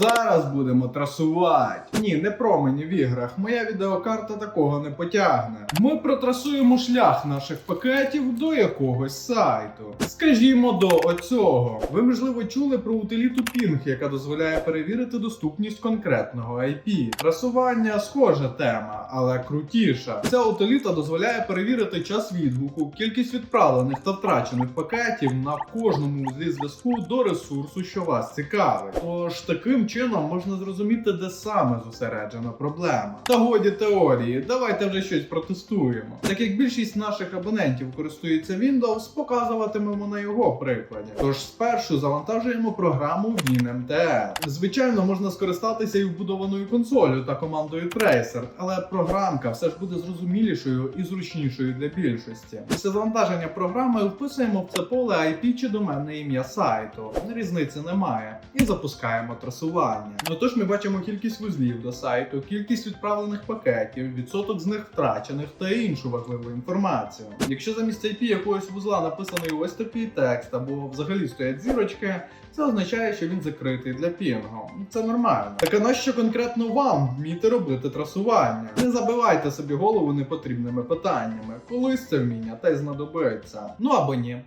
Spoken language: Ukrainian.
Зараз будемо трасувати. Ні, не промені в іграх. Моя відеокарта такого не потягне. Ми протрасуємо шлях наших пакетів до якогось сайту. Скажімо, до оцього. Ви можливо чули про утиліту Ping, яка дозволяє перевірити доступність конкретного IP. Трасування схожа тема, але крутіша. Ця утиліта дозволяє перевірити час відгуку, кількість відправлених та втрачених пакетів на кожному узлі зв'язку до ресурсу, що вас цікавить. Тож таким чином можна зрозуміти, де саме зосереджена проблема. Та годі теорії, давайте вже щось протестуємо. Так як більшість наших абонентів користується Windows, показуватимемо на його прикладі. Тож спершу завантажуємо програму WinMTR. Звичайно, можна скористатися і вбудованою консолью та командою Tracer, але програмка все ж буде зрозумілішою і зручнішою для більшості. Після завантаження програми вписуємо в це поле IP чи доменне ім'я сайту. Різниці немає. І запускаємо трасування. Ну тож ми бачимо кількість вузлів до сайту, кількість відправлених пакетів, відсоток з них втрачених та іншу важливу інформацію. Якщо замість IP якогось вузла написаний ось такий текст або взагалі стоять зірочки, це означає, що він закритий для пінгу. Це нормально. Так а нащо конкретно вам вміти робити трасування? Не забивайте собі голову непотрібними питаннями. Колись це вміння та й знадобиться. Ну або ні.